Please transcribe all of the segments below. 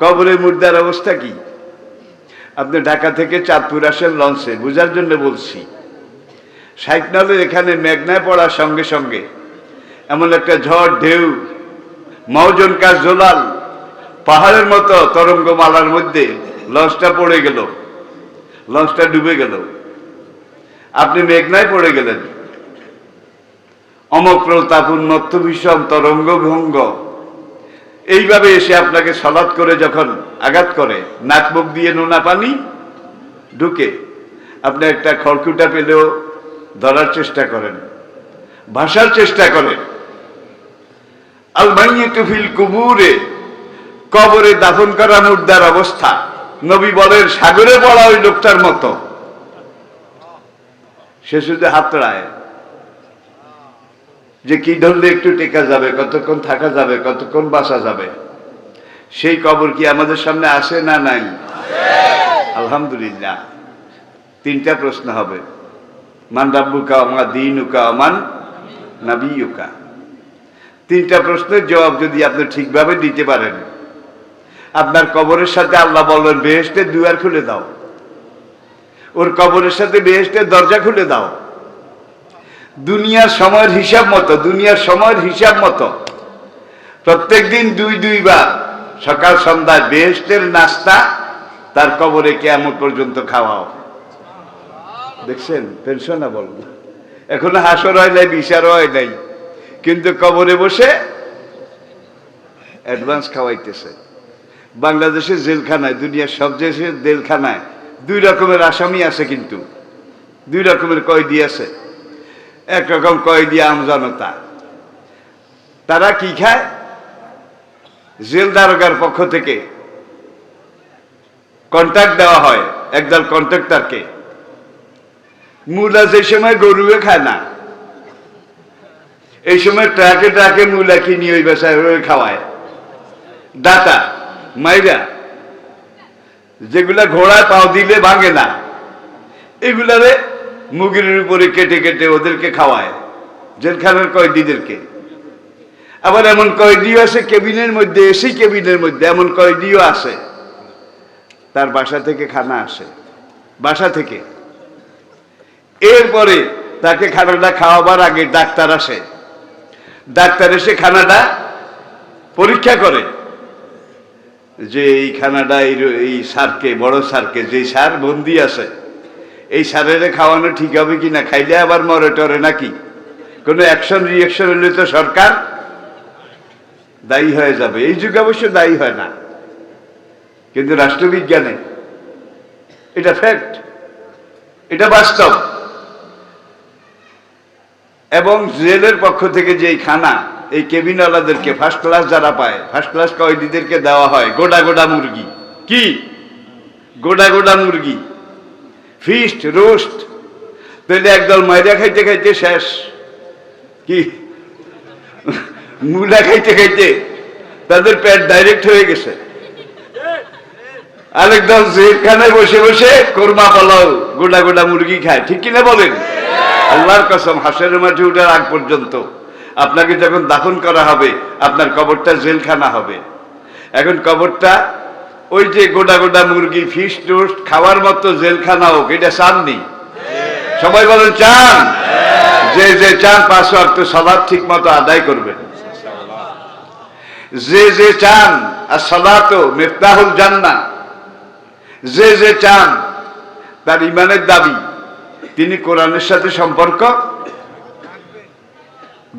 কবরে মুর্দার অবস্থা কি? আপনি ঢাকা থেকে চাঁদপুর আসেন লঞ্চে, বোঝার জন্য বলছি। সাইকনালের এখানে মেঘনায় পড়ার সঙ্গে সঙ্গে এমন একটা ঝড়, ঢেউ মৌজন কাজ জোলাল, পাহাড়ের মতো তরঙ্গমালার মধ্যে লঞ্চটা পড়ে গেল, লঞ্চটা ডুবে গেল। আপনি মেঘনায় পড়ে গেলেন। অমক প্রতাপুন বিষম তরঙ্গ ভঙ্গ এইভাবে এসে আপনাকে সলাৎ করে যখন আঘাত করে, নাক মুখ দিয়ে নোনা পানি ঢুকে, আপনি একটা খড়কুটা পেলেও ধরার চেষ্টা করেন, ভাষার চেষ্টা করেন। আলমাইয়ে ফিল কুবুরে, কবরে দাফন করা মুর্দার অবস্থা। নবী বলেন, সাগরে পড়া ওই লোকটার মতো। সে শুধু হাতড়ায়। যে কি ধরলে একটু টেকা যাবে, কতক্ষণ থাকা যাবে, কতক্ষণ বাসা যাবে? সেই কবর কি আমাদের সামনে আসে না নাই? আলহামদুলিল্লাহ। তিনটা প্রশ্ন হবে। মান রাব্বুকা আমা দিনুকা মান নাবিয়ুকা। তিনটা প্রশ্নের জবাব যদি আপনি ঠিকভাবে দিতে পারেন। আপনার কবরের সাথে আল্লাহ বলবেন বেহেস্টের দুয়ার খুলে দাও। ওর কবরের সাথে বেহেস্টের দরজা খুলে দাও। দুনিয়ার সময়ের হিসাব মতো, দুনিয়ার সময়ের হিসাব মতো। প্রত্যেক দিন দুই, দুইবার সকাল, সন্ধ্যায় বেহেস্টের নাস্তা, তার কবরে কেমন পর্যন্ত খাওয়াও দেখছেন? পেনশন না বল এখনও হাসর হয় নাই বিচারও হয় নাই। কিন্তু কবরে বসে অ্যাডভান্স খাওয়াইতেছে। বাংলাদেশের জেলখানায়, দুনিয়ার সব দেশের জেলখানায় দুই রকমের আসামি আছে কিন্তু। দুই রকমের কয়েদি আছে। একরকম কয়েদি আমজনতা তারা কি খায়? জেল দারোগার পক্ষ থেকে কন্ট্রাক্ট দেওয়া হয়, একদল কন্ট্রাক্টরকে মূলা যে সময় গরুয়ে খায় না, এই সময় ট্রাকে ট্রাকে মূলা কিনি ওই বেসায় খাওয়ায়। দাতা, মাইরা, যেগুলা ঘোড়া পাও দিলে ভাঙে না, এগুলারে মুগির উপরে কেটে কেটে ওদেরকে খাওয়ায়। জেলখানার কয়েদিদেরকে। আবার এমন কয়েদিও আছে কেবিনের মধ্যে, এসি কেবিনের মধ্যে, এমন কয়েদিও আসে। তার বাসা থেকে খানা আসে। বাসা থেকে। এরপরে তাকে খানাটা খাওয়াবার আগে ডাক্তার আসে। ডাক্তার এসে খানাটা পরীক্ষা করে। যে এই খানাটা এই এই সারকে, বড় সারকে, যে সার বন্দি আছে এই সারের খাওয়ানো ঠিক হবে কি না? খাইলে আবার মরে টরে নাকি? কোনো অ্যাকশন রিয়াকশন হলে তো সরকার দায়ী হয়ে যাবে। এই যুগে অবশ্য দায়ী হয় না। কিন্তু রাষ্ট্রবিজ্ঞানে এটা ফ্যাক্ট এটা বাস্তব। এবং জেলের পক্ষ থেকে যে খানা, এই কেবিনওয়ালাদেরকে ফার্স্ট ক্লাস যারা পায় ফার্স্ট ক্লাস কয়েদিদেরকে দেওয়া হয় গোডা গোডা মুরগি। কি? গোডা গোডা মুরগি। ফিস্ট রোস্ট তাহলে একদল মাইরা খাইতে খাইতে শেষ। কি? মুলা খাইতে খাইতে তাদের পেট ডাইরেক্ট হয়ে গেছে। আরেক দল জেলখানায় বসে বসে কোরমা পালাও গোডা গোডা মুরগি খায়। ঠিক কিনা বলেন? আল্লাহর কসম, হাসের মাঠে উঠার আগ পর্যন্ত আপনাকে যখন দাফন করা হবে, আপনার কবরটা জেলখানা হবে। এখন কবরটা ওই যে গোডা গোডা মুরগি ফিশ টোস্ট খাওয়ার মতো জেলখানা হোক, এটা চাননি সবাই বলেন, চান। যে যে চান পাঁচ অর্থ সলাপ ঠিক মতো আদায় করবেন যে যে চান, আর সলাত মেফতাহুল জান্না যে যে চান, তার ইমানের দাবি, তিনি কোরআনের সাথে সম্পর্ক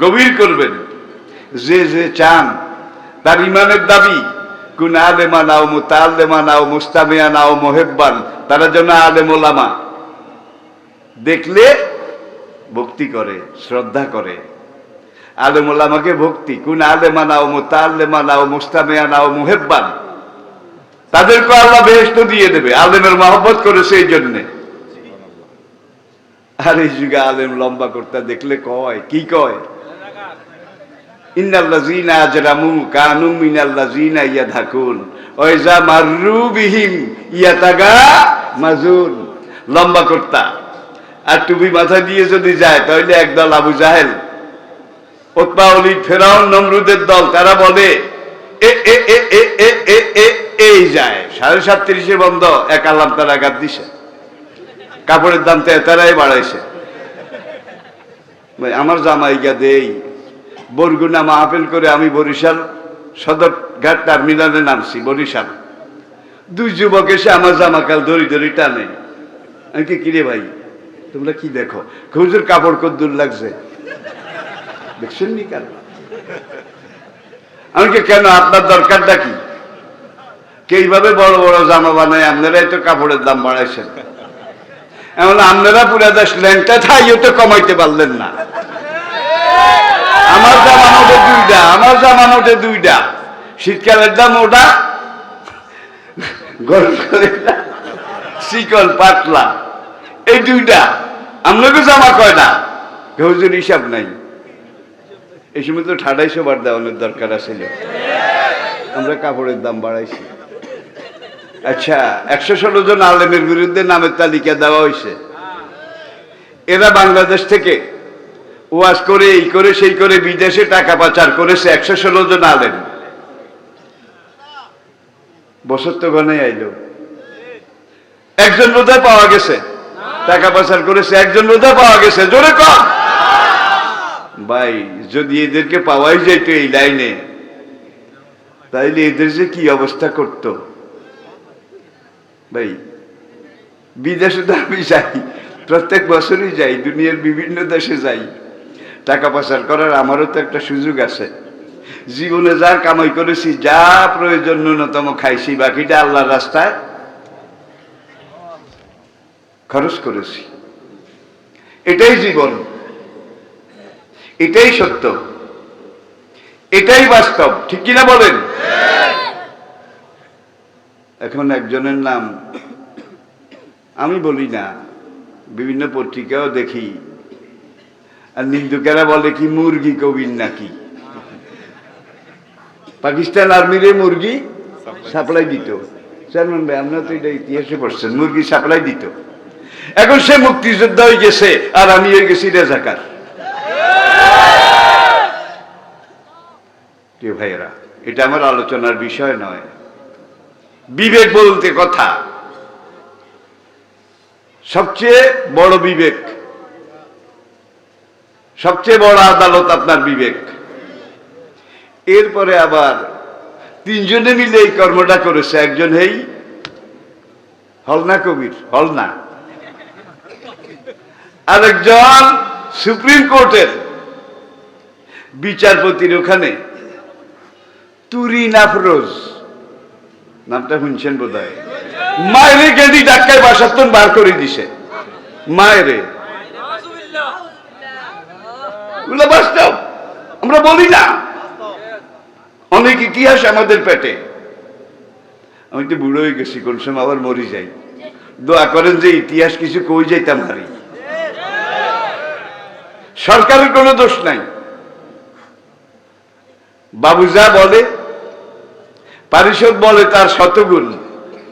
গভীর করবেন। যে যে চান, তার ইমানের দাবি কোন আলেমা নাও মুতালেমা নাও, মুস্তামিয়া নাও মোহেব্বান তারা যেন আলেম ওলামা। দেখলে ভক্তি করে, শ্রদ্ধা করে। আলেম ওলামাকে ভক্তি, কোন আলেমা নাও মুতালেমা নাও, মুস্তামিয়া নাও মুহেব্বান তাদেরকে আল্লাহ বেহেস্ত দিয়ে দেবে, আলেমের মহব্বত করেছে এই জন্যে। আর এই যুগে আলেম লম্বা করতে দেখলে কয়, কি কয়? ইন্নাল্লাযীনা আজরামু কানু মিনাল্লাযীনা ইয়াদহাকুন ওয়া ইযা মাররু বিহিম ইয়াতাগা মাজুন লম্বা করতা। আর টুপি মাথা দিয়ে যদি যায় তাহলে একদল আবু জাহেল। ওতবা অলিদ ফেরাউন নমরুদের দল তারা বলে এ এ এ এ এ এ এ এ দিয়েই যায়। সাড়ে সাতত্রিশে বন্ধ এক আল্লাম তার আঘাত দিছে। কাপড়ের দাম তো এতারাই বাড়াইছে। ভাই, আমার জামাই গা দেই। বরগুনা মাহফিল করে আমি বরিশাল সদর ঘাট টার্মিনালে নামছি, বরিশাল। দুই যুবক এসে আমার জামাকাল ধরি ধরি টানে। আমি কি, কিরে ভাই, তোমরা কি দেখো? খুজুর কাপড় কদ্দুর লাগছে। দেখছেন নি কেন? আমি কি, কেন আপনার দরকারটা কি? কে এইভাবে বড় বড় জামা বানায়? আপনারাই তো কাপড়ের দাম বাড়াইছেন। এমন আপনারা পুরা দেশ ল্যাংটা থাইও তো কমাইতে পারলেন না। আমার জামা নোটে দুইটা, আমার জামা নোটে দুইটা। শীতকালের দাম ওটা? গরমকালের শিকল পাতলা। এই দুইটা। আপনাকে জামা কয়টা? হুজুর হিসাব নাই। এই সময় তো ঠাডাইশো সবার দেওয়ানোর দরকার আছিল আমরা কাপড়ের দাম বাড়াইছি। আচ্ছা একশো ষোলো জন আলেমের বিরুদ্ধে নামের তালিকা দেওয়া হয়েছে এরা বাংলাদেশ থেকে ওয়াজ করে, এই করে, সেই করে, বিদেশে টাকা পাচার করেছে একশো ষোলো জন আলেন বছর তো আইলো। একজন বোধহয় পাওয়া গেছে, টাকা পাচার করেছে একজন বোধহয় পাওয়া গেছে, জোরে কম ভাই, যদি এদেরকে পাওয়াই যাইতো এই লাইনে, তাইলে এদের যে কি অবস্থা করত? ভাই, বিদেশে তো আমি যাই, প্রত্যেক বছরই যাই, দুনিয়ার বিভিন্ন দেশে যাই। টাকা পাচার করার আমারও তো একটা সুযোগ আছে। জীবনে যা কামাই করেছি, যা প্রয়োজন ন্যূনতম খাইছি, বাকিটা আল্লাহর রাস্তায় খরচ করেছি। এটাই জীবন। এটাই সত্য। এটাই বাস্তব। ঠিক কিনা বলেন? এখন একজনের নাম আমি বলি না, বিভিন্ন পত্রিকাও দেখি। আর নিন্দুকেরা বলে কি, মুরগি কবির নাকি? পাকিস্তান আর্মিরে মুরগি সাপ্লাই দিত। চেয়ারম্যান ভাই আপনারা তো এটা ইতিহাসে পড়ছেন, মুরগি সাপ্লাই দিত। এখন সে মুক্তিযোদ্ধা হয়ে গেছে, আর আমি হয়ে গেছি রেজাকার। প্রিয় ভাইয়েরা, এটা আমার আলোচনার বিষয় নয়। বিবেক বলতে কথা। সবচেয়ে বড় বিবেক সবচেয়ে বড় আদালত আপনার বিবেক। এরপরে আবার তিনজনে মিলে এই কর্মটা করেছে, একজন হেই হলনা কবির? হলনা আরেকজন সুপ্রিম কোর্টের বিচারপতির ওখানে তুরিন আফরোজ নামটা শুনছেন বোধ হয় মায়েরে গেদি ডাক্তার বাসাতন বার করে দিছে। মায়েরে। বাস্তব। আমরা বলি না। অনেক ইতিহাস আমাদের পেটে? আমি তো বুড়ো হয়ে গেছি, কোন সময় আবার মরি যাই। দোয়া করেন যে ইতিহাস কিছু কই যাইতাম হারি সরকারের কোনো দোষ নাই। বাবু যা বলে, পারিষদ বলে তার শতগুণ।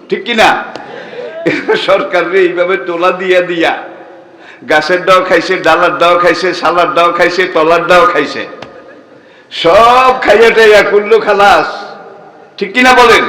ঠিক কিনা? সরকারে এইভাবে তোলা দিয়া দিয়া গাছের ডাও খাইছে, ডালার ডাও খাইছে সালার ডাও খাইছে তলার ডাও খাইছে। সব খাইয়া কুল্লু খালাস। ঠিক কিনা বলেন?